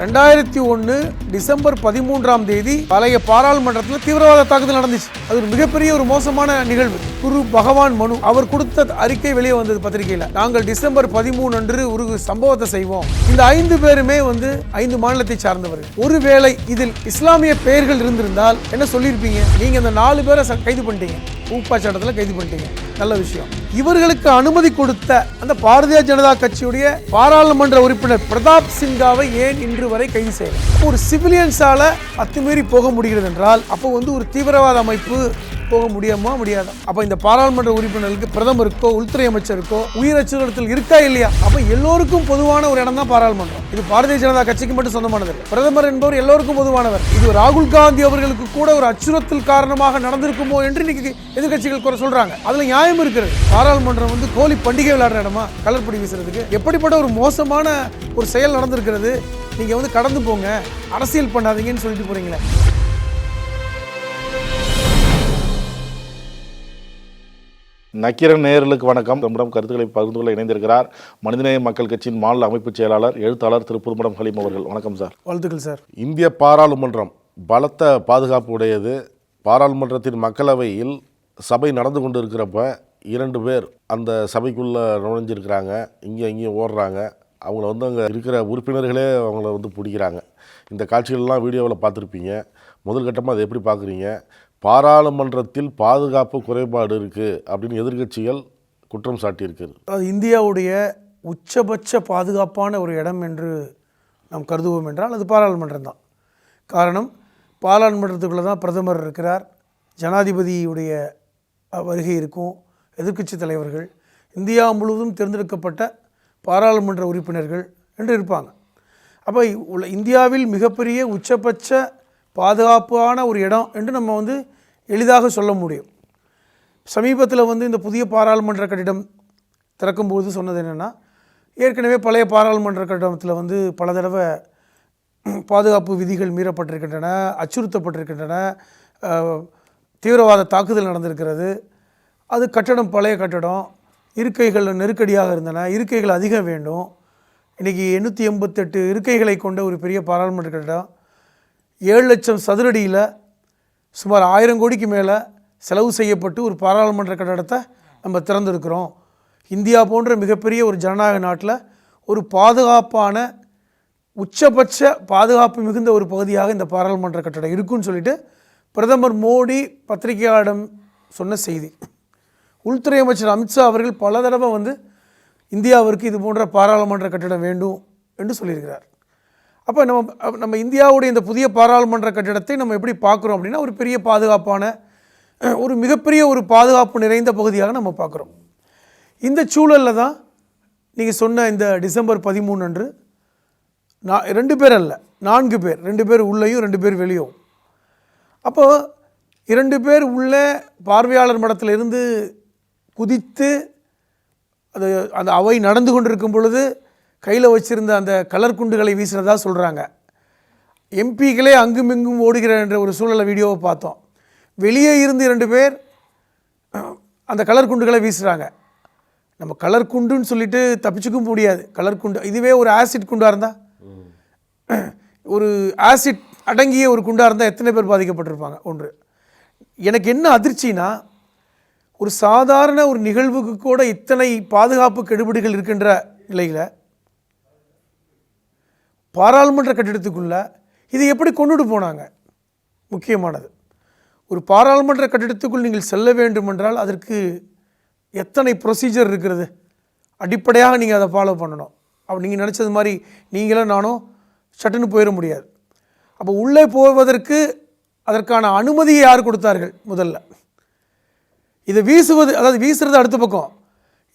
ரெண்டாயிரத்தி ஒன்று டிசம்பர் பதிமூன்றாம் தேதி பழைய பாராளுமன்றத்தில் தீவிரவாத தாக்குதல் நடந்துச்சு. அது ஒரு மிகப்பெரிய ஒரு மோசமான நிகழ்வு. குரு பகவான் மனு அவர் கொடுத்த அறிக்கை வெளியே வந்தது பத்திரிகையில். நாங்கள் டிசம்பர் பதிமூணு அன்று ஒரு சம்பவத்தை செய்வோம். இந்த ஐந்து பேருமே வந்து ஐந்து மாநிலத்தை சார்ந்தவர்கள். ஒருவேளை இதில் இஸ்லாமிய பெயர்கள் இருந்திருந்தால் என்ன சொல்லியிருப்பீங்க? நீங்க இந்த நாலு பேரை கைது பண்ணிட்டீங்க. ஊப்பா சட்டத்தில் கைது பண்ணிட்டீங்க. நல்ல விஷயம். இவர்களுக்கு அனுமதி கொடுத்த அந்த பாரதிய ஜனதா கட்சியுடைய பாராளுமன்ற உறுப்பினர் பிரதாப் சிங்காவை ஏன் இன்று வரை கைது செய்யல? ஒரு சிவிலியன்ஸால அத்துமீறி போக முடிகிறது என்றால் அப்போ வந்து ஒரு தீவிரவாத அமைப்பு போக முடியுமா முடியாது? அப்ப இந்த பாராளுமன்ற உறுப்பினர்களுக்கு பிரதமருக்கோ உள்துறை அமைச்சருக்கோ உயிர் அச்சுறுத்தல் இருக்கா இல்லையா? அப்ப எல்லோருக்கும் பொதுவான ஒரு இடம் தான் பாராளுமன்றம். இது பாரதிய ஜனதா கட்சிக்கு மட்டும் சொந்தமானது பிரதமர் என்பவர் எல்லோருக்கும் பொதுவானவர். இது ராகுல் காந்தி அவர்களுக்கு கூட ஒரு அச்சுறுத்தல் காரணமாக நடந்திருக்குமோ என்று இன்னைக்கு எதிர்கட்சிகள் குறை சொல்றாங்க. அதுல நியாயம் இருக்கிறது. பாராளுமன்றம் வந்து கோலி பண்டிகை விளையாடுற இடமா? கலர்படி வீசுறதுக்கு. எப்படிப்பட்ட ஒரு மோசமான ஒரு செயல் நடந்திருக்கிறது? நீங்க வந்து கடந்து போங்க. அரசியல் பண்ணாதீங்கன்னு சொல்லிட்டு போறீங்களே. நக்கீரன் நேயர்களுக்கு வணக்கம். நம்மிடம் கருத்துக்களை பகிர்ந்து கொள்ள இணைந்திருக்கிறார் மனிதநேய மக்கள் கட்சியின் மாநில அமைப்புச் செயலாளர் எழுத்தாளர் திரு புதுமடம் ஹலீம் அவர்கள். வணக்கம் சார். வாழ்த்துக்கள் சார். இந்திய பாராளுமன்றம் பலத்த பாதுகாப்பு உடையது. பாராளுமன்றத்தின் மக்களவையில் சபை நடந்து கொண்டு இருக்கிறப்ப இரண்டு பேர் அந்த சபைக்குள்ளே நுழைஞ்சிருக்கிறாங்க. இங்கே இங்கேயும் ஓடுறாங்க. அவங்கள வந்து அங்கே இருக்கிற உறுப்பினர்களே அவங்கள வந்து பிடிக்கிறாங்க. இந்த காட்சிகள்லாம் வீடியோவில் பார்த்துருப்பீங்க. முதல் கட்டமாக அதை எப்படி பார்க்குறீங்க? பாராளுமன்றத்தில் பாதுகாப்பு குறைபாடு இருக்குது அப்படின்னு எதிர்க்கட்சிகள் குற்றம் சாட்டியிருக்கிறது. அது இந்தியாவுடைய உச்சபட்ச பாதுகாப்பான ஒரு இடம் என்று நாம் கருதுவோம் என்றால் அது பாராளுமன்றம் தான். காரணம் பாராளுமன்றத்துக்குள்ளே தான் பிரதமர் இருக்கிறார் ஜனாதிபதியுடைய வருகை இருக்கும் எதிர்க்கட்சி தலைவர்கள் இந்தியா முழுவதும் தேர்ந்தெடுக்கப்பட்ட பாராளுமன்ற உறுப்பினர்கள் என்று இருப்பாங்க. அப்போ உள்ள இந்தியாவில் மிகப்பெரிய உச்சபட்ச பாதுகாப்பான ஒரு இடம் என்று நம்ம வந்து எளிதாக சொல்ல முடியும். சமீபத்தில் வந்து இந்த புதிய பாராளுமன்ற கட்டிடம் திறக்கும்போது சொன்னது என்னென்னா ஏற்கனவே பழைய பாராளுமன்ற கட்டிடத்தில் வந்து பல தடவை பாதுகாப்பு விதிகள் மீறப்பட்டிருக்கின்றன அச்சுறுத்தப்பட்டிருக்கின்றன தீவிரவாத தாக்குதல் நடந்திருக்கிறது. அது கட்டடம் பழைய கட்டடம் இருக்கைகள் நெருக்கடியாக இருந்தன இருக்கைகள் அதிகம் வேண்டும். இன்றைக்கி எண்ணூற்றி எண்பத்தெட்டு இருக்கைகளை கொண்ட ஒரு பெரிய பாராளுமன்ற கட்டடம் ஏழு லட்சம் சதுரடியில் சுமார் ஆயிரம் கோடிக்கு மேலே செலவு செய்யப்பட்டு ஒரு பாராளுமன்ற கட்டடத்தை நம்ம திறந்திருக்கிறோம். இந்தியா போன்ற மிகப்பெரிய ஒரு ஜனநாயக நாட்டில் ஒரு பாதுகாப்பான உச்சபட்ச பாதுகாப்பு மிகுந்த ஒரு பகுதியாக இந்த பாராளுமன்ற கட்டடம் இருக்குன்னு சொல்லிட்டு பிரதமர் மோடி பத்திரிகையாளரிடம் சொன்ன செய்தி. உள்துறை அமைச்சர் அமித்ஷா அவர்கள் பல தடவை வந்து இந்தியாவிற்கு இது போன்ற பாராளுமன்ற கட்டிடம் வேண்டும் என்று சொல்லியிருக்கிறார். அப்போ நம்ம நம்ம இந்தியாவுடைய இந்த புதிய பாராளுமன்ற கட்டிடத்தை நம்ம எப்படி பார்க்குறோம் அப்படின்னா ஒரு பெரிய பாதுகாப்பான ஒரு மிகப்பெரிய ஒரு பாதுகாப்பு நிறைந்த பகுதியாக நம்ம பார்க்குறோம். இந்த சூழலில் தான் நீங்கள் சொன்ன இந்த டிசம்பர் பதிமூணு அன்று நான் ரெண்டு பேர் அல்ல நான்கு பேர் ரெண்டு பேர் உள்ளேயும் ரெண்டு பேர் வெளியும் அப்போ இரண்டு பேர் உள்ள பார்வையாளர் மடத்தில் இருந்து குதித்து அது அந்த அவை நடந்து கொண்டிருக்கும் பொழுது கையில் வச்சிருந்த அந்த கலர் குண்டுகளை வீசினதா சொல்கிறாங்க எம்பிக்களே அங்கும் இங்கும் ஓடுகிற என்ற ஒரு சூழலை வீடியோவை பார்த்தோம். வெளியே இருந்து இரண்டு பேர் அந்த கலர் குண்டுகளை வீசுகிறாங்க நம்ம கலர் குண்டுன்னு சொல்லிட்டு தப்பிச்சுக்க முடியாது. கலர் குண்டு இதுவே ஒரு ஆசிட் குண்டாக இருந்தால் ஒரு ஆசிட் அடங்கிய ஒரு குண்டாக இருந்தால் எத்தனை பேர் பாதிக்கப்பட்டிருப்பாங்க? ஒன்று. எனக்கு என்ன அதிர்ச்சினா ஒரு சாதாரண ஒரு நிகழ்வுக்கு கூட இத்தனை பாதுகாப்பு கெடுபிடிகள் இருக்கின்ற நிலையில் பாராளுமன்ற கட்டிடத்துக்குள்ளே இதை எப்படி கொண்டுட்டு போனாங்க? முக்கியமானது. ஒரு பாராளுமன்ற கட்டிடத்துக்குள் நீங்கள் செல்ல வேண்டுமென்றால் அதற்கு எத்தனை ப்ரொசீஜர் இருக்கிறது? அடிப்படையாக நீங்கள் அதை ஃபாலோ பண்ணணும். அப்போ நீங்கள் நினச்சது மாதிரி நீங்களும் நானும் சட்டுன்னு போயிட முடியாது. அப்போ உள்ளே போவதற்கு அதற்கான அனுமதியை யார் கொடுத்தார்கள் முதல்ல? இதை வீசுவது அதாவது வீசுறது அடுத்த பக்கம்.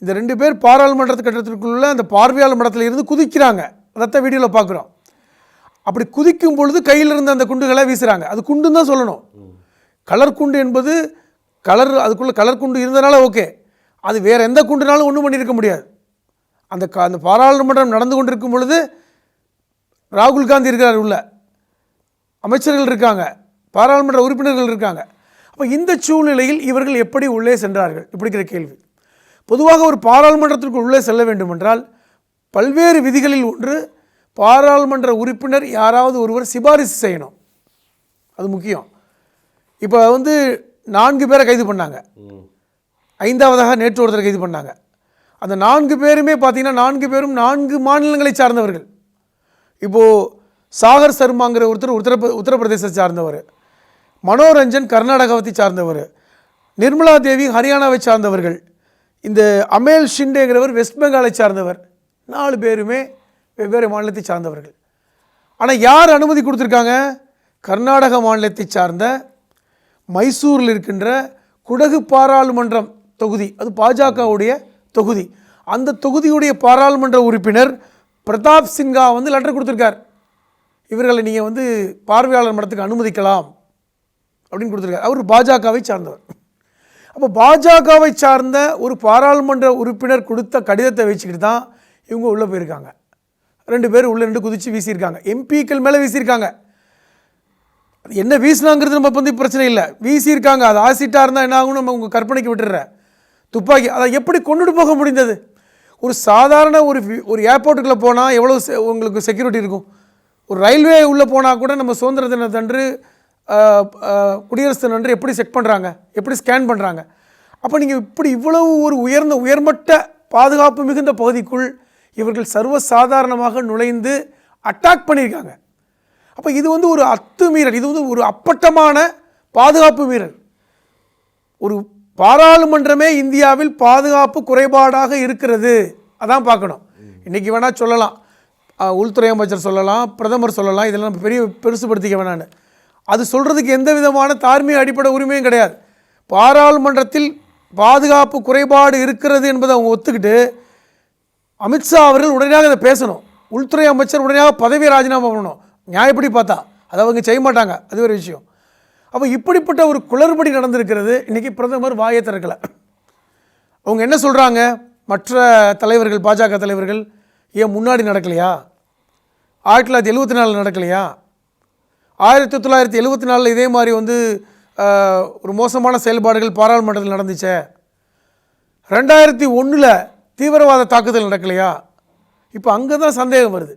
இந்த ரெண்டு பேர் பாராளுமன்ற கட்டடத்திற்குள்ள அந்த பார்வையாளர் மடத்தில் இருந்து குதிக்கிறாங்க. அதைத்தான் வீடியோவில் பார்க்குறோம் அப்படி குதிக்கும் பொழுது கையில் இருந்த அந்த குண்டுகளை வீசுகிறாங்க அது குண்டுன்னு தான் சொல்லணும். கலர் குண்டு என்பது கலர் அதுக்குள்ளே கலர் குண்டு இருந்தனால ஓகே. அது வேறு எந்த குண்டுனாலும் ஒன்றும் பண்ணியிருக்க முடியாது. அந்த க அந்த பாராளுமன்றம் நடந்து கொண்டிருக்கும் பொழுது ராகுல் காந்தி இருக்கிறார் உள்ள. அமைச்சர்கள் இருக்காங்க. பாராளுமன்ற உறுப்பினர்கள் இருக்காங்க. அப்போ இந்த சூழ்நிலையில் இவர்கள் எப்படி உள்ளே சென்றார்கள்? இப்படிங்கிற கேள்வி. பொதுவாக ஒரு பாராளுமன்றத்திற்கு உள்ளே செல்ல வேண்டுமென்றால் பல்வேறு விதிகளில் ஒன்று பாராளுமன்ற உறுப்பினர் யாராவது ஒருவர் சிபாரிசு செய்யணும். அது முக்கியம். இப்போ வந்து நான்கு பேரை கைது பண்ணாங்க. ஐந்தாவதாக நேற்று ஒருத்தர் கைது பண்ணாங்க. அந்த நான்கு பேருமே பார்த்தீங்கன்னா நான்கு பேரும் நான்கு மாநிலங்களை சார்ந்தவர்கள். இப்போது சாகர் சர்மாங்கிற ஒருத்தர் உத்தரப்ப உத்தரப்பிரதேசத்தை சார்ந்தவர். மனோரஞ்சன் கர்நாடகாவத்தை சார்ந்தவர். நிர்மலா தேவி ஹரியானாவை சார்ந்தவர்கள். இந்த அமேல் ஷிண்டேங்கிறவர் வெஸ்ட் பெங்காலை சார்ந்தவர். நாலு பேருமே வெவ்வேறு மாநிலத்தை சார்ந்தவர்கள். ஆனால் யார் அனுமதி கொடுத்துருக்காங்க? கர்நாடக மாநிலத்தை சார்ந்த மைசூரில் இருக்கின்ற குடகு பாராளுமன்றம் தொகுதி அது பாஜகவுடைய தொகுதி. அந்த தொகுதியுடைய பாராளுமன்ற உறுப்பினர் பிரதாப் சின்ஹா வந்து லெட்டர் கொடுத்துருக்கார். இவர்களை நீங்கள் வந்து பார்வையாளர் மடத்துக்கு அனுமதிக்கலாம் அப்படின்னு கொடுத்துருக்காரு. அவர் பாஜகவை சார்ந்தவர். அப்போ பாஜகவை சார்ந்த ஒரு பாராளுமன்ற உறுப்பினர் கொடுத்த கடிதத்தை வச்சுக்கிட்டு தான் இவங்க உள்ளே போயிருக்காங்க. ரெண்டு பேர் உள்ளே ரெண்டு குதித்து வீசியிருக்காங்க. எம்பிக்கள் மேலே வீசியிருக்காங்க. அது என்ன வீசினாங்கிறது நம்ம வந்து பிரச்சனை இல்லை. வீசியிருக்காங்க. அது ஆசிட்டாக இருந்தால் என்ன ஆகும் நம்ம உங்கள் கற்பனைக்கு விட்டுடுற. துப்பாக்கி அதை எப்படி கொண்டுட்டு போக முடிந்தது? ஒரு சாதாரண ஒரு ஒரு ஏர்போர்ட்டுக்குள்ளே போனால் எவ்வளோ செ- உங்களுக்கு செக்யூரிட்டி இருக்கும்? ஒரு ரயில்வே உள்ளே போனால் கூட நம்ம சுதந்திர தினத்தன்று குடியரசு தினன்று எப்படி செக் பண்ணுறாங்க எப்படி ஸ்கேன் பண்ணுறாங்க அப்போ நீங்கள் இப்படி இவ்வளவு ஒரு உயர்ந்த உயர்மட்ட பாதுகாப்பு மிகுந்த பகுதிக்குள் இவர்கள் சர்வசாதாரணமாக நுழைந்து அட்டாக் பண்ணியிருக்காங்க. அப்போ இது வந்து ஒரு அத்துமீறல் இது வந்து ஒரு அப்பட்டமான பாதுகாப்பு மீறல். ஒரு பாராளுமன்றமே இந்தியாவில் பாதுகாப்பு குறைபாடாக இருக்கிறது. அதான் பார்க்கணும். இன்றைக்கி வேணால் சொல்லலாம். உள்துறை அமைச்சர் சொல்லலாம் பிரதமர் சொல்லலாம் இதெல்லாம் நம்ம பெரிய பெருசுபடுத்திக்க வேணான்னு அது சொல்கிறதுக்கு எந்த விதமான தார்மீக அடிப்படை உரிமையும் கிடையாது. பாராளுமன்றத்தில் பாதுகாப்பு குறைபாடு இருக்கிறது என்பதை அவங்க ஒத்துக்கிட்டு அமித்ஷா அவர்கள் உடனடியாக இதை பேசணும். உள்துறை அமைச்சர் உடனடியாக பதவியை ராஜினாமா பண்ணணும். நியாயப்படி பார்த்தா. அதை அவங்க செய்ய மாட்டாங்க. அது ஒரு விஷயம். அப்போ இப்படிப்பட்ட ஒரு குளறுபடி நடந்திருக்கிறது. இன்றைக்கி பிரதமர் வாயை திறக்கலை. அவங்க என்ன சொல்கிறாங்க மற்ற தலைவர்கள் பாஜக தலைவர்கள் ஏன் முன்னாடி நடக்கலையா? ஆயிரத்தி தொள்ளாயிரத்தி எழுபத்தி நாலில் நடக்கலையா? ஆயிரத்தி தொள்ளாயிரத்தி எழுபத்தி நாலில் இதே மாதிரி வந்து ஒரு மோசமான செயல்பாடுகள் பாராளுமன்றத்தில் நடந்துச்சே? ரெண்டாயிரத்தி ஒன்றில் தீவிரவாத தாக்குதல் நடக்கலையா? இப்போ அங்கே தான் சந்தேகம் வருது.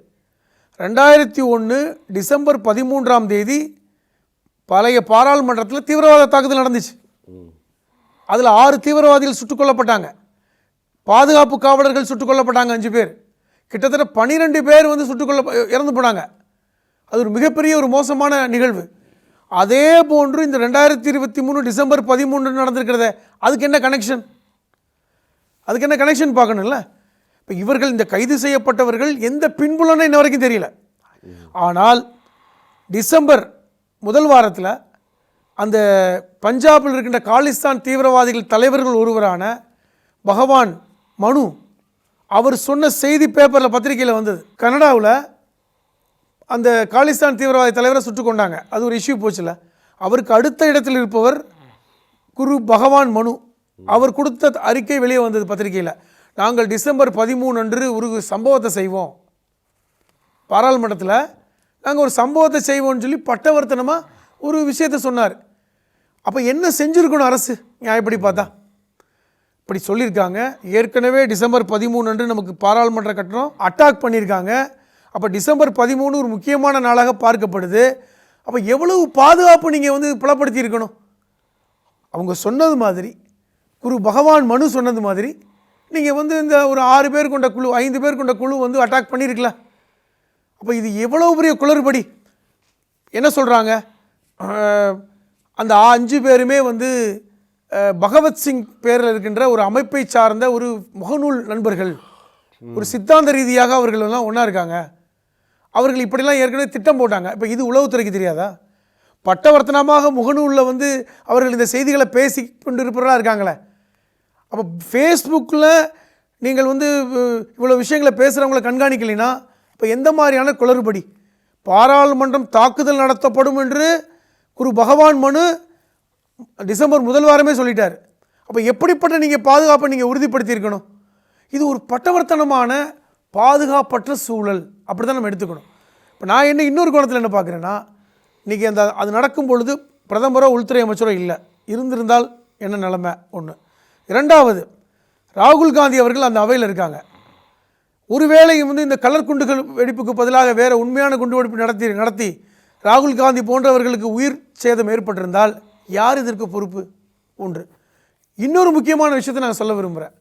ரெண்டாயிரத்தி ஒன்று டிசம்பர் பதிமூன்றாம் தேதி பழைய பாராளுமன்றத்தில் தீவிரவாத தாக்குதல் நடந்துச்சு. அதில் ஆறு தீவிரவாதிகள் சுட்டுக் கொல்லப்பட்டாங்க. பாதுகாப்பு காவலர்கள் சுட்டுக் கொல்லப்பட்டாங்க அஞ்சு பேர். கிட்டத்தட்ட பன்னிரெண்டு பேர் வந்து சுட்டுக் கொல்ல இறந்து போனாங்க. அது ஒரு மிகப்பெரிய ஒரு மோசமான நிகழ்வு. அதே போன்று இந்த ரெண்டாயிரத்தி இருபத்தி மூணு டிசம்பர் பதிமூன்று நடந்திருக்கிறத அதுக்கு என்ன கனெக்ஷன் அதுக்கு என்ன கனெக்ஷன் பார்க்கணும்ல? இப்போ இவர்கள் இந்த கைது செய்யப்பட்டவர்கள் எந்த பின்புலன்னு இன்ன வரைக்கும் தெரியல. ஆனால் டிசம்பர் முதல் வாரத்தில் அந்த பஞ்சாபில் இருக்கின்ற காலிஸ்தான் தீவிரவாதிகள் தலைவர்கள் ஒருவரான பகவான் மனு அவர் சொன்ன செய்தி பேப்பரில் பத்திரிகையில் வந்தது. கனடாவில் அந்த காலிஸ்தான் தீவிரவாதி தலைவரை சுட்டு கொண்டாங்க. அது ஒரு இஷ்யூ போச்சுல. அவருக்கு அடுத்த இடத்தில் இருப்பவர் குரு பகவான் மனு. அவர் கொடுத்த அறிக்கை வெளியே வந்தது பத்திரிகையில். நாங்கள் டிசம்பர் பதிமூணு அன்று ஒரு சம்பவத்தை செய்வோம். பாராளுமன்றத்தில் நாங்கள் ஒரு சம்பவத்தை செய்வோம்னு சொல்லி பட்டவர்த்தனமாக ஒரு விஷயத்தை சொன்னார். அப்போ என்ன செஞ்சுருக்கணும் அரசு? நியாயப்படி பார்த்தா. இப்படி சொல்லியிருக்காங்க. ஏற்கனவே டிசம்பர் பதிமூணு அன்று நமக்கு பாராளுமன்ற கட்டணம் அட்டாக் பண்ணியிருக்காங்க. அப்போ டிசம்பர் பதிமூணு ஒரு முக்கியமான நாளாக பார்க்கப்படுது. அப்போ எவ்வளவு பாதுகாப்பு நீங்கள் வந்து புலப்படுத்தியிருக்கணும்? அவங்க சொன்னது மாதிரி குரு பகவான் மனு சொன்னது மாதிரி நீங்கள் வந்து இந்த ஒரு ஆறு பேர் கொண்ட குழு ஐந்து பேர் கொண்ட குழு வந்து அட்டாக் பண்ணியிருக்கலாம் அப்போ இது எவ்வளோ பெரிய குளறுபடி? என்ன சொல்கிறாங்க அந்த அஞ்சு பேருமே வந்து பகவத் பகவத்சிங் பேரில் இருக்கின்ற ஒரு அமைப்பை சார்ந்த ஒரு முகநூல் நண்பர்கள். ஒரு சித்தாந்த ரீதியாக அவர்கள் எல்லாம் ஒன்றா இருக்காங்க. அவர்கள் இப்படிலாம் ஏற்கனவே திட்டம் போட்டாங்க. இப்போ இது உளவுத்துறைக்கு தெரியாதா? பட்டவர்த்தனமாக முகநூலில் வந்து அவர்கள் இந்த செய்திகளை பேசி கொண்டு இருப்பவர்களாக இருக்காங்களே. அப்போ ஃபேஸ்புக்கில் நீங்கள் வந்து இவ்வளோ விஷயங்களை பேசுகிறவங்கள கண்காணிக்கலைன்னா இப்போ எந்த மாதிரியான குளறுபடி? பாராளுமன்றம் தாக்குதல் நடத்தப்படும் என்று குரு பகவான் மனு டிசம்பர் முதல் வாரமே சொல்லிட்டார். அப்போ எப்படிப்பட்ட நீங்கள் பாதுகாப்பை நீங்கள் உறுதிப்படுத்தியிருக்கணும்? இது ஒரு பட்டவர்த்தனமான பாதுகாப்பற்ற சூழல். அப்படி தான் நம்ம எடுத்துக்கணும். இப்போ நான் என்ன இன்னொரு கோணத்தில் என்ன பார்க்குறேன்னா இன்றைக்கி அந்த அது நடக்கும் பொழுது பிரதமரோ உள்துறை அமைச்சரோ இல்லை. இருந்திருந்தால் என்ன நிலமை? ஒன்று இரண்டாவது ராகுல் காந்தி அவர்கள் அந்த அவையில் இருக்காங்க. ஒருவேளை வந்து இந்த கலர் குண்டுகள் வெடிப்புக்கு பதிலாக வேறு உண்மையான குண்டு வெடிப்பு நடத்தி நடத்தி ராகுல் காந்தி போன்றவர்களுக்கு உயிர் சேதம் ஏற்பட்டிருந்தால் யார் இதற்கு பொறுப்பு? ஒன்று. இன்னொரு முக்கியமான விஷயத்தை நான் சொல்ல விரும்புகிறேன்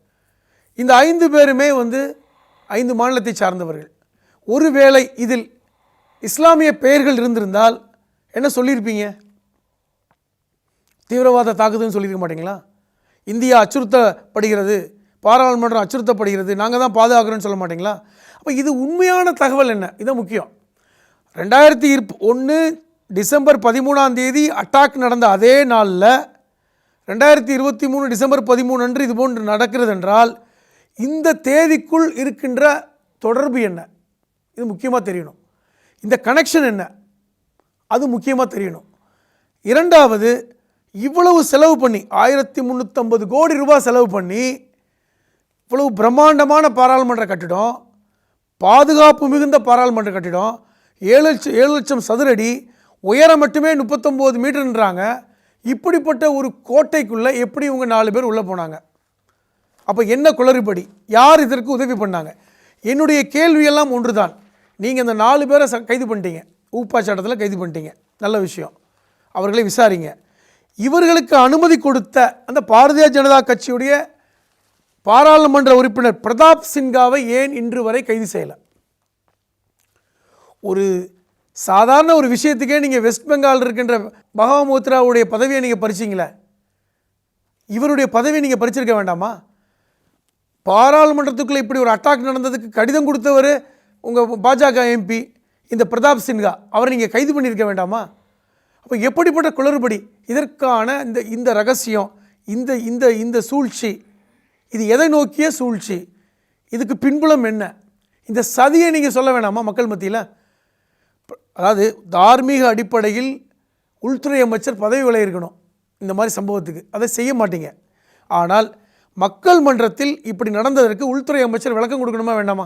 இந்த ஐந்து பேருமே வந்து ஐந்து மாநிலத்தை சார்ந்தவர்கள். ஒருவேளை இதில் இஸ்லாமிய பெயர்கள் இருந்திருந்தால் என்ன சொல்லியிருப்பீங்க? தீவிரவாத தாக்குதல்னு சொல்லியிருக்க மாட்டீங்களா? இந்தியா அச்சுறுத்தப்படுகிறது பாராளுமன்றம் அச்சுறுத்தப்படுகிறது நாங்கள் தான் பாதுகாக்கிறோன்னு சொல்ல மாட்டீங்களா? அப்போ இது உண்மையான தகவல் என்ன? இதுதான் முக்கியம். ரெண்டாயிரத்தி இருப் ஒன்று டிசம்பர் பதிமூணாம் தேதி அட்டாக் நடந்த அதே நாளில் ரெண்டாயிரத்தி இருபத்தி மூணு டிசம்பர் பதிமூணு அன்று இது போன்று நடக்கிறது என்றால் இந்த தேதிக்குள் இருக்கின்ற தொடர்பு என்ன? இது முக்கியமாக தெரியணும். இந்த கனெக்ஷன் என்ன? அது முக்கியமாக தெரியணும். இரண்டாவது இவ்வளவு செலவு பண்ணி ஆயிரத்தி முந்நூற்றம்பது கோடி ரூபாய் செலவு பண்ணி இவ்வளவு பிரம்மாண்டமான பாராளுமன்ற கட்டிடம் பாதுகாப்பு மிகுந்த பாராளுமன்ற கட்டிடம் ஏழு லட்சம் ஏழு லட்சம் சதுரடி உயரம் மட்டுமே முப்பத்தொம்போது மீட்டர்ன்றாங்க. இப்படிப்பட்ட ஒரு கோட்டைக்குள்ளே எப்படி இவங்க நாலு பேர் உள்ளே போனாங்க? அப்போ என்ன குளறுபடி? யார் இதற்கு உதவி பண்ணாங்க? என்னுடைய கேள்வியெல்லாம் ஒன்று தான் நீங்கள் இந்த நாலு பேரை ச- கைது பண்ணிட்டீங்க. ஊப்பா சட்டத்தில் கைது பண்ணிட்டீங்க. நல்ல விஷயம். அவர்களை விசாரிங்க. இவர்களுக்கு அனுமதி கொடுத்த அந்த பாரதிய ஜனதா கட்சியுடைய பாராளுமன்ற உறுப்பினர் பிரதாப் சின்காவை ஏன் இன்று வரை கைது செய்யலை? ஒரு சாதாரண ஒரு விஷயத்துக்கே நீங்கள் வெஸ்ட் பெங்கால் இருக்கின்ற பகவமோத்ராவுடைய பதவியை நீங்கள் பறிச்சிங்களே? இவருடைய பதவியை நீங்கள் பறிச்சிருக்க வேண்டாமா? பாராளுமன்றத்துக்குள்ளே இப்படி ஒரு அட்டாக் நடந்ததுக்கு கடிதம் கொடுத்தவர் உங்கள் பாஜக எம்பி இந்த பிரதாப் சின்ஹா அவரை நீங்கள் கைது பண்ணியிருக்க வேண்டாமா? அப்போ எப்படிப்பட்ட குளறுபடி இதற்கான இந்த இந்த ரகசியம் இந்த இந்த இந்த சூழ்ச்சி இது எதை நோக்கிய சூழ்ச்சி இதுக்கு பின்புலம் என்ன? இந்த சதியை நீங்கள் சொல்ல வேணாமா மக்கள் மத்தியில்? அதாவது தார்மீக அடிப்படையில் உள்துறை அமைச்சர் பதவி விலகி இருக்கணும் இந்த மாதிரி சம்பவத்துக்கு. அதை செய்ய மாட்டீங்க. ஆனால் மக்கள் மன்றத்தில் இப்படி நடந்ததற்கு உள்துறை அமைச்சர் விளக்கம் கொடுக்கணுமா வேண்டாமா?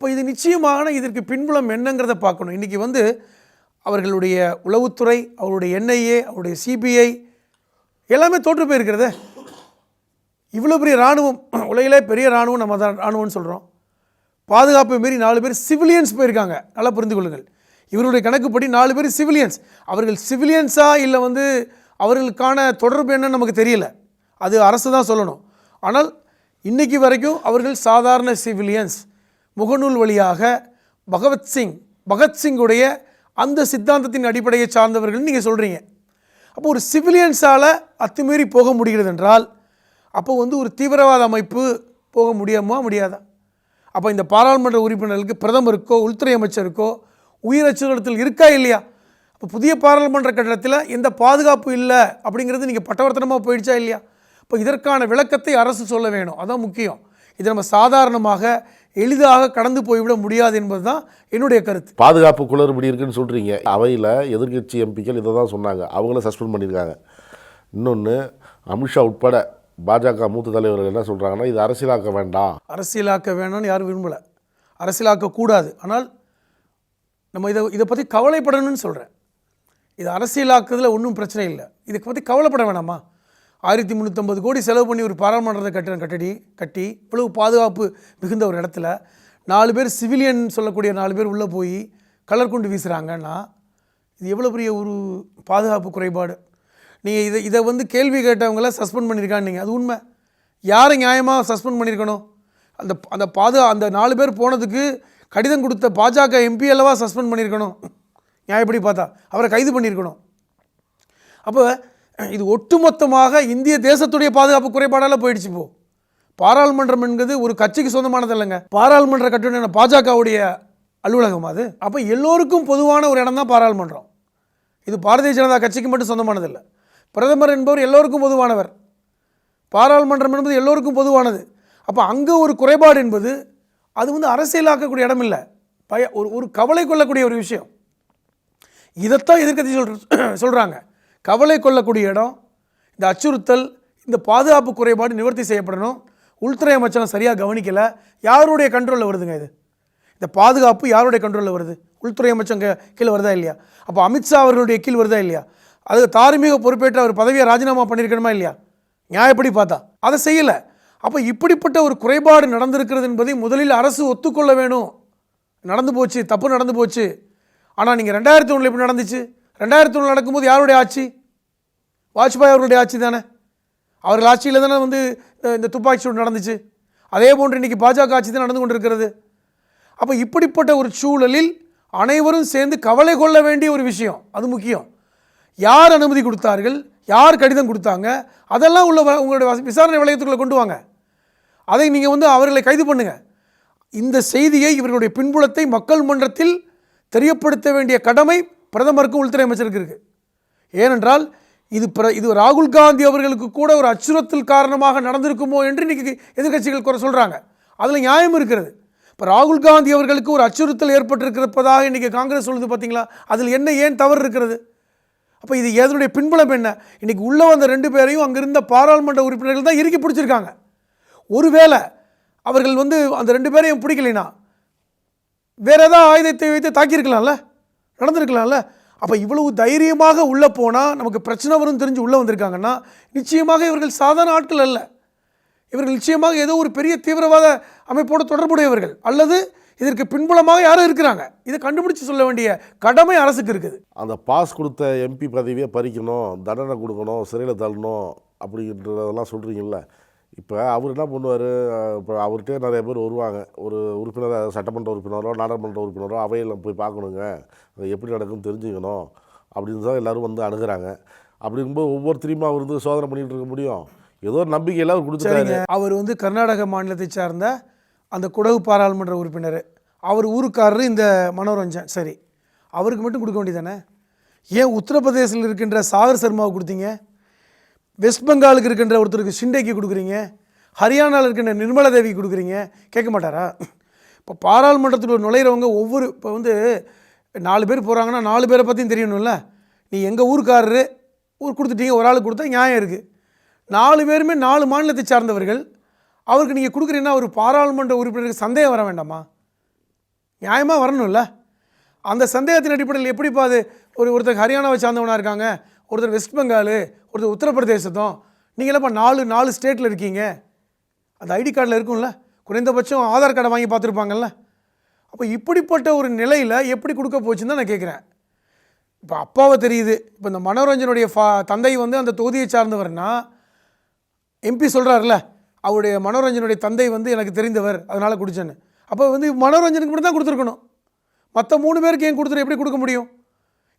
அப்போ இது நிச்சயமான இதற்கு பின்புலம் என்னங்கிறத பார்க்கணும். இன்றைக்கி வந்து அவர்களுடைய உளவுத்துறை அவருடைய என்ஐஏ அவருடைய சிபிஐ எல்லாமே தோற்று போயிருக்கிறதே. இவ்வளோ பெரிய இராணுவம் உலகிலே பெரிய இராணுவம் நம்ம தான் இராணுவம்னு சொல்கிறோம் பாதுகாப்பை மீறி நாலு பேர் சிவிலியன்ஸ் போயிருக்காங்க. நல்லா புரிந்து கொள்ளுங்கள். இவருடைய கணக்குப்படி நாலு பேர் சிவிலியன்ஸ். அவர்கள் சிவிலியன்ஸா இல்லை வந்து அவர்களுக்கான தொடர்பு என்னன்னு நமக்கு தெரியல. அது அரசு தான் சொல்லணும். ஆனால் இன்றைக்கி வரைக்கும் அவர்கள் சாதாரண சிவிலியன்ஸ். முகநூல் வழியாக பகவத்சிங் பகத்சிங்குடைய அந்த சித்தாந்தத்தின் அடிப்படையை சார்ந்தவர்கள் நீங்கள் சொல்கிறீங்க அப்போ ஒரு சிவிலியன்ஸால் அத்துமீறி போக முடிகிறது என்றால் அப்போ வந்து ஒரு தீவிரவாத அமைப்பு போக முடியுமா முடியாதா? அப்போ இந்த பாராளுமன்ற உறுப்பினர்களுக்கு பிரதமருக்கோ உள்துறை அமைச்சருக்கோ உயிர் அச்சுறுத்தல் இருக்கா இல்லையா? அப்போ புதிய பாராளுமன்ற கட்டடத்தில் எந்த பாதுகாப்பு இல்லை அப்படிங்கிறது நீங்கள் பட்டவர்த்தனமாக போயிடுச்சா இல்லையா? இப்போ இதற்கான விளக்கத்தை அரசு சொல்ல வேணும். அதான் முக்கியம். இதை நம்ம சாதாரணமாக எளிதாக கடந்து போய்விட முடியாது என்பது தான் என்னுடைய கருத்து. பாதுகாப்பு குளறுபடி இருக்குன்னு சொல்கிறீங்க அவையில் எதிர்க்கட்சி எம்பிக்கள் இதை தான் சொன்னாங்க. அவங்கள சஸ்பெண்ட் பண்ணியிருக்காங்க. இன்னொன்று அமித்ஷா உட்பட பாஜக மூத்த தலைவர்கள் என்ன சொல்கிறாங்கன்னா இது அரசியலாக்க வேண்டாம். அரசியலாக்க வேணும்னு யாரும் விரும்பலை. அரசியலாக்க கூடாது. ஆனால் நம்ம இதை இதை பற்றி கவலைப்படணும்னு சொல்கிறேன் இது அரசியலாக்குறதுல ஒன்றும் பிரச்சனை இல்லை. இதை பற்றி கவலைப்பட வேணாமா? ஆயிரத்தி முந்நூற்றம்பது கோடி செலவு பண்ணி ஒரு பாராளுமன்றத்தை கட்டின கட்டடி கட்டி இவ்வளவு பாதுகாப்பு மிகுந்த ஒரு இடத்துல நாலு பேர் சிவிலியன் சொல்லக்கூடிய நாலு பேர் உள்ளே போய் கலர் கொண்டு வீசுகிறாங்கன்னா இது எவ்வளோ பெரிய ஒரு பாதுகாப்பு குறைபாடு? நீங்கள் இதை இதை வந்து கேள்வி கேட்டவங்கள சஸ்பெண்ட் பண்ணியிருக்கான்னு அது உண்மை. யாரை நியாயமாக சஸ்பெண்ட் பண்ணியிருக்கணும் அந்த அந்த பாதுகா அந்த நாலு பேர் போனதுக்கு கடிதம் கொடுத்த பாஜக எம்பி அல்லவா சஸ்பெண்ட் பண்ணியிருக்கணும் நியாயப்படி பார்த்தா அவரை கைது பண்ணியிருக்கணும் அப்போ இது ஒட்டுமொத்தமாக இந்திய தேசத்துடைய பாதுகாப்பு குறைபாடால் போயிடுச்சு போ பாராளுமன்றம் என்பது ஒரு கட்சிக்கு சொந்தமானது இல்லைங்க. பாராளுமன்ற கட்டுரை பாஜகவுடைய அலுவலகம் அது. அப்போ எல்லோருக்கும் பொதுவான ஒரு இடம் தான் பாராளுமன்றம். இது பாரதிய ஜனதா கட்சிக்கு மட்டும் சொந்தமானதில்லை பிரதமர் என்பவர் எல்லோருக்கும் பொதுவானவர். பாராளுமன்றம் என்பது எல்லோருக்கும் பொதுவானது. அப்போ அங்கே ஒரு குறைபாடு என்பது அது வந்து அரசியலாக்கக்கூடிய இடம் இல்லை. பய ஒரு ஒரு கவலை கொள்ளக்கூடிய ஒரு விஷயம். இதைத்தான் எதிர்கட்சி சொல் சொல்கிறாங்க கவலை கொள்ளக்கூடிய இடம் இந்த அச்சுறுத்தல் இந்த பாதுகாப்பு குறைபாடு நிவர்த்தி செய்யப்படணும். உள்துறை அமைச்சகம் சரியாக கவனிக்கலை. யாருடைய கண்ட்ரோலில் வருதுங்க இது? இந்த பாதுகாப்பு யாருடைய கண்ட்ரோலில் வருது? உள்துறை அமைச்சங்க கீழே வருதா இல்லையா? அப்போ அமித்ஷா அவர்களுடைய கீழ் வருதா இல்லையா? அது தார்மீக பொறுப்பேற்று அவர் பதவியை ராஜினாமா பண்ணியிருக்கணுமா இல்லையா? நியாயப்படி பார்த்தா. அதை செய்யலை. அப்போ இப்படிப்பட்ட ஒரு குறைபாடு நடந்திருக்கிறது என்பதை முதலில் அரசு ஒத்துக்கொள்ள வேணும். நடந்து போச்சு தப்பு நடந்து போச்சு. ஆனால் நீங்கள் ரெண்டாயிரத்தி ஒன்றில் எப்படி நடந்துச்சு? ரெண்டாயிரத்தி ஒன்று நடக்கும்போது யாருடைய ஆட்சி? வாஜ்பாய் அவர்களுடைய ஆட்சி தானே. அவர்கள் ஆட்சியில் தானே வந்து இந்த துப்பாக்கி சூடு நடந்துச்சு. அதே போன்று இன்றைக்கி பாஜக ஆட்சி தான் நடந்து கொண்டிருக்கிறது. அப்போ இப்படிப்பட்ட ஒரு சூழலில் அனைவரும் சேர்ந்து கவலை கொள்ள வேண்டிய ஒரு விஷயம் அது முக்கியம். யார் அனுமதி கொடுத்தார்கள்? யார் கடிதம் கொடுத்தாங்க? அதெல்லாம் உள்ள வ- உங்களுடைய விசாரணை வளையத்துக்குள்ளே கொண்டு வாங்க. அதை நீங்கள் வந்து அவர்களை கைது பண்ணுங்கள் இந்த செய்தியை இவர்களுடைய பின்புலத்தை மக்கள் மன்றத்தில் தெரியப்படுத்த வேண்டிய கடமை பிரதமருக்கும் உள்துறை அமைச்சருக்கு இருக்குது ஏனென்றால் இது பிர இது ராகுல் காந்தி அவர்களுக்கு கூட ஒரு அச்சுறுத்தல் காரணமாக நடந்திருக்குமோ என்று இன்றைக்கி எதிர்க்கட்சிகள் குறை சொல்கிறாங்க அதில் நியாயம் இருக்கிறது. இப்போ ராகுல் காந்தி அவர்களுக்கு ஒரு அச்சுறுத்தல் ஏற்பட்டிருக்கிறப்பதாக இன்றைக்கி காங்கிரஸ் சொல்லுது பார்த்தீங்களா அதில் என்ன ஏன் தவறு இருக்கிறது? அப்போ இது எதனுடைய பின்புலம் என்ன? இன்றைக்கி உள்ளே வந்த ரெண்டு பேரையும் அங்கிருந்த பாராளுமன்ற உறுப்பினர்கள் தான் இறுக்கி பிடிச்சிருக்காங்க. ஒருவேளை அவர்கள் வந்து அந்த ரெண்டு பேரையும் பிடிக்கலைனா வேறு ஏதாவது ஆயுதத்தை வைத்து தாக்கியிருக்கலாம்ல? நடந்திருக்கலாம்ல. அப்போ இவ்வளவு தைரியமாக உள்ளே போனால் நமக்கு பிரச்சனை வரும் தெரிஞ்சு உள்ளே வந்திருக்காங்கன்னா நிச்சயமாக இவர்கள் சாதாரண ஆட்கள் அல்ல. இவர்கள் நிச்சயமாக ஏதோ ஒரு பெரிய தீவிரவாத அமைப்போடு தொடர்புடையவர்கள். அல்லது இதற்கு பின்புலமாக யாரும் இருக்கிறாங்க. இதை கண்டுபிடிச்சு சொல்ல வேண்டிய கடமை அரசுக்கு இருக்குது. அந்த பாஸ் கொடுத்த எம்பி பதவியை பறிக்கணும் தண்டனை கொடுக்கணும் சிறையில் தள்ளணும் அப்படின்றதெல்லாம் சொல்கிறீங்கல்ல இப்போ அவர் என்ன பண்ணுவார்? இப்போ அவர்கிட்ட நிறைய பேர் வருவாங்க. ஒரு உறுப்பினர் சட்டமன்ற உறுப்பினரோ நாடாளுமன்ற உறுப்பினரோ அவையில் போய் பார்க்கணுங்க. அது எப்படி நடக்கும்னு தெரிஞ்சுக்கணும் அப்படின்னு தான் எல்லோரும் வந்து அணுகிறாங்க. அப்படிங்கும்போது ஒவ்வொருத்தரையும் அவர் வந்து சோதனை பண்ணிகிட்டு இருக்க முடியும்? ஏதோ ஒரு நம்பிக்கையில் அவர் கொடுத்துட்டாரு. அவர் வந்து கர்நாடக மாநிலத்தை சார்ந்த அந்த குடகு பாராளுமன்ற உறுப்பினர். அவர் ஊருக்காரரு இந்த மனோரஞ்சன். சரி. அவருக்கு மட்டும் கொடுக்க வேண்டியதானே ஏன் உத்தரப்பிரதேசத்தில் இருக்கின்ற சாகர் சர்மாவுக்கு கொடுத்தீங்க? வெஸ்ட் பெங்காலுக்கு இருக்கின்ற ஒருத்தருக்கு ஷிண்டேக்கு கொடுக்குறீங்க ஹரியானாவில் இருக்கின்ற நிர்மலா தேவிக்கு கொடுக்குறீங்க கேட்க மாட்டாரா? இப்போ பாராளுமன்றத்தில் நுழையிறவங்க ஒவ்வொரு இப்போ வந்து நாலு பேர் போகிறாங்கன்னா நாலு பேரை பற்றியும் தெரியணும்ல. நீ எங்கள் ஊருக்காரரு ஊர் கொடுத்துட்டீங்க ஒரு ஆளுக்கு கொடுத்தா நியாயம் இருக்குது நாலு பேருமே நாலு மாநிலத்தை சார்ந்தவர்கள். அவருக்கு நீங்கள் கொடுக்குறீங்கன்னா ஒரு பாராளுமன்ற உறுப்பினருக்கு சந்தேகம் வர வேண்டாமா? நியாயமாக வரணும்ல. அந்த சந்தேகத்தின் அடிப்படையில் எப்படிப்பா அது ஒரு ஒருத்தர் ஹரியானாவை சார்ந்தவனாக இருக்காங்க ஒருத்தர் வெஸ்ட் பெங்காலு ஒருத்தர் உத்தரப்பிரதேசத்தும். நீங்களப்பா நாலு நாலு ஸ்டேட்டில் இருக்கீங்க? அந்த ஐடி கார்டில் இருக்கும்ல. குறைந்தபட்சம் ஆதார் கார்டை வாங்கி பார்த்துருப்பாங்கல்ல. அப்போ இப்படிப்பட்ட ஒரு நிலையில் எப்படி கொடுக்க போச்சுன்னு தான் நான் கேட்குறேன் இப்போ அப்பாவை தெரியுது. இப்போ இந்த மனோரஞ்சனுடைய ஃபா தந்தை வந்து அந்த தொகுதியை சார்ந்தவர்னா எம்பி சொல்கிறாருல அவருடைய மனோரஞ்சனுடைய தந்தை வந்து எனக்கு தெரிந்தவர் அதனால் குடிச்சேன்னு. அப்போ வந்து மனோரஞ்சனுக்கு மட்டும் தான் கொடுத்துருக்கணும். மற்ற மூணு பேருக்கு ஏன் கொடுத்துரு எப்படி கொடுக்க முடியும்?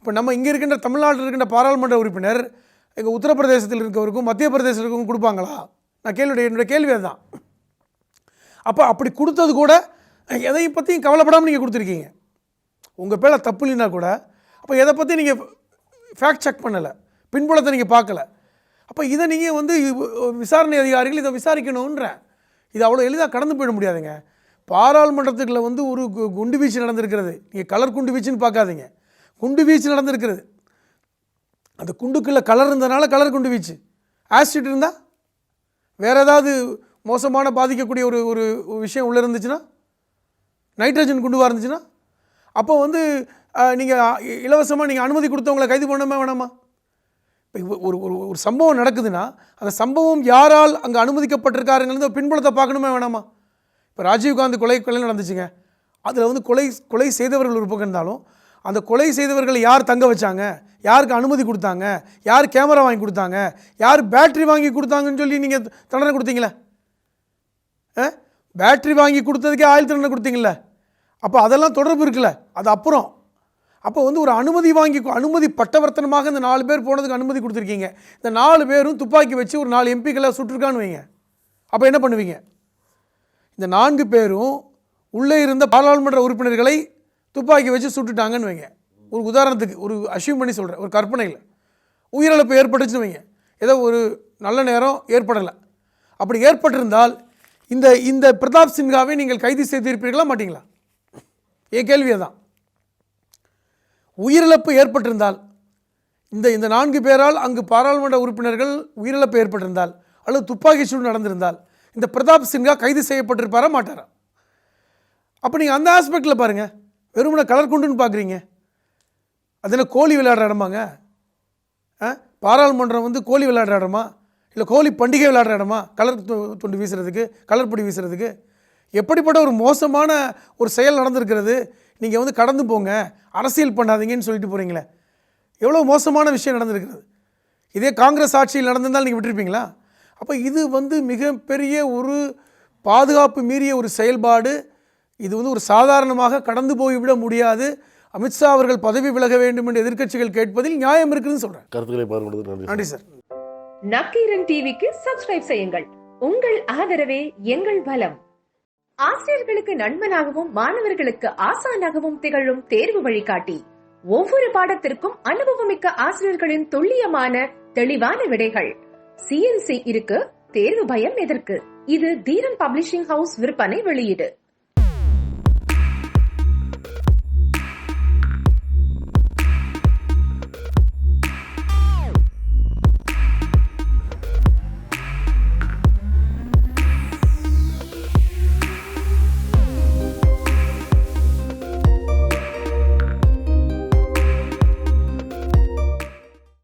இப்போ நம்ம இங்கே இருக்கின்ற தமிழ்நாட்டில் இருக்கின்ற பாராளுமன்ற உறுப்பினர் எங்கள் உத்தரப்பிரதேசத்தில் இருக்கவருக்கும் மத்திய பிரதேசத்தில் இருக்கவங்க கொடுப்பாங்களா? நான் கேள்வியுடைய என்னுடைய கேள்வி அதுதான். அப்போ அப்படி கொடுத்தது கூட எதையும் பற்றியும் கவலைப்படாமல் நீங்கள் கொடுத்துருக்கீங்க. உங்கள் பேரில் தப்பு இல்லைன்னா கூட அப்போ எதை பற்றி நீங்கள் ஃபேக்ட் செக் பண்ணலை பின்புலத்தை நீங்கள் பார்க்கல. அப்போ இதை நீங்கள் வந்து விசாரணை அதிகாரிகள் இதை விசாரிக்கணுன்றேன் இது அவ்வளோ எளிதாக கடந்து போயிட முடியாதுங்க. பாராளுமன்றத்துக்குள்ள வந்து ஒரு கு- குண்டு வீச்சு நடந்திருக்கிறது. நீங்கள் கலர் குண்டு வீச்சுன்னு பார்க்காதீங்க. குண்டு வீச்சு நடந்திருக்கிறது. அந்த குண்டுக்குள்ளே கலர் இருந்தனால கலர் குண்டு வீச்சு. ஆசிட் இருந்தால் வேறு ஏதாவது மோசமான பாதிக்கக்கூடிய ஒரு ஒரு ஒரு விஷயம் உள்ளே இருந்துச்சுன்னா நைட்ரஜன் குண்டுவாக இருந்துச்சுன்னா அப்போ வந்து நீங்கள் இலவசமாக நீங்கள் அனுமதி கொடுத்தவங்களை கைது பண்ணாமல் வேணாமா? இப்போ ஒரு ஒரு ஒரு சம்பவம் நடக்குதுன்னா அந்த சம்பவம் யாரால் அங்கே அனுமதிக்கப்பட்டிருக்காருங்கிறது பின்புலத்தை பார்க்கணுமே வேணாமா? இப்போ ராஜீவ்காந்தி கொலை கொலை நடந்துச்சுங்க. அதில் வந்து கொலை கொலை செய்தவர்கள் ஒரு பக்கம் இருந்தாலும் அந்த கொலை செய்தவர்களை யார் தங்க வச்சாங்க? யாருக்கு அனுமதி கொடுத்தாங்க? யார் கேமரா வாங்கி கொடுத்தாங்க? யார் பேட்ரி வாங்கி கொடுத்தாங்கன்னு சொல்லி நீங்கள் தண்டனை கொடுத்தீங்களே ஆ? வாங்கி கொடுத்ததுக்கே ஆயுள் தண்டனை கொடுத்தீங்களே அப்போ அதெல்லாம் தொடர்பு இருக்குல்ல? அது அப்புறம். அப்போ வந்து ஒரு அனுமதி வாங்கி அனுமதி பட்டவர்த்தனமாக இந்த நாலு பேர் போனதுக்கு அனுமதி கொடுத்துருக்கீங்க. இந்த நாலு பேரும் துப்பாக்கி வச்சு ஒரு நாலு எம்பிக்களை சுட்டிருக்கான்னு வைங்க. அப்போ என்ன பண்ணுவீங்க? இந்த நான்கு பேரும் உள்ளே இருந்த பாராளுமன்ற உறுப்பினர்களை துப்பாக்கி வச்சு சுட்டுட்டாங்கன்னு வைங்க. ஒரு உதாரணத்துக்கு ஒரு அஷ்யூம் பண்ணி சொல்கிறேன் ஒரு கற்பனையில். உயிரிழப்பு ஏற்பட்டுச்சுன்னு வைங்க. ஏதோ ஒரு நல்ல நேரம் ஏற்படலை. அப்படி ஏற்பட்டிருந்தால் இந்த இந்த பிரதாப் சின்ஹாவை நீங்கள் கைது செய்திருப்பீர்களா மாட்டீங்களா? என் கேள்வியை தான் உயிரிழப்பு ஏற்பட்டிருந்தால் இந்த இந்த நான்கு பேரால் அங்கு பாராளுமன்ற உறுப்பினர்கள் உயிரிழப்பு ஏற்பட்டிருந்தால் அல்லது துப்பாக்கி சூடு நடந்திருந்தால் இந்த பிரதாப் சின்ஹா கைது செய்யப்பட்டிருப்பாரா மாட்டாரா? அப்போ நீங்கள் அந்த ஆஸ்பெக்டில் பாருங்கள் வெறுமனை கலர் குண்டுன்னு பார்க்குறீங்க. அது என்ன கோழி விளையாடுற இடமாங்க? ஆ? பாராளுமன்றம் வந்து கோழி விளையாடுற இடமா? இல்லை கோழி பண்டிகை விளையாடுற இடமா? கலர் து- துண்டு வீசுறதுக்கு கலர் பொடி வீசுறதுக்கு? எப்படிப்பட்ட ஒரு மோசமான ஒரு செயல் நடந்திருக்கிறது? நீங்கள் வந்து கடந்து போங்க. அரசியல் பண்ணாதீங்கன்னு சொல்லிட்டு போகிறீங்களே எவ்வளோ மோசமான விஷயம் நடந்திருக்கிறது. இதே காங்கிரஸ் ஆட்சியில் நடந்திருந்தால் நீங்கள் விட்டுருப்பீங்களா? அப்போ இது வந்து மிகப்பெரிய ஒரு பாதுகாப்பு மீறிய ஒரு செயல்பாடு. இது வந்து ஒரு சாதாரணமாக கடந்து போய்விட முடியாது. அமித்ஷா அவர்கள் பதவி விலக வேண்டும் என்று எதிர்க்கட்சிகள் கேட்பதில் நியாயம் இருக்குதுன்னு சொல்கிறேன் கருத்துக்களை நன்றி சார். நக்கீரன் டிவிக்கு சப்ஸ்கிரைப் செய்யுங்கள். உங்கள் ஆதரவே எங்கள் பலம் ஆசிரியர்களுக்கு நண்பனாகவும் மாணவர்களுக்கு ஆசானாகவும் திகழும் தேர்வு வழிகாட்டி. ஒவ்வொரு பாடத்திற்கும் அனுபவமிக்க ஆசிரியர்களின் துல்லியமான தெளிவான விடைகள். சிஎன்சி இருக்கு தேர்வு பயம் எதற்கு? இது தீரன் பப்ளிஷிங் ஹவுஸ் விற்பனை வெளியீடு.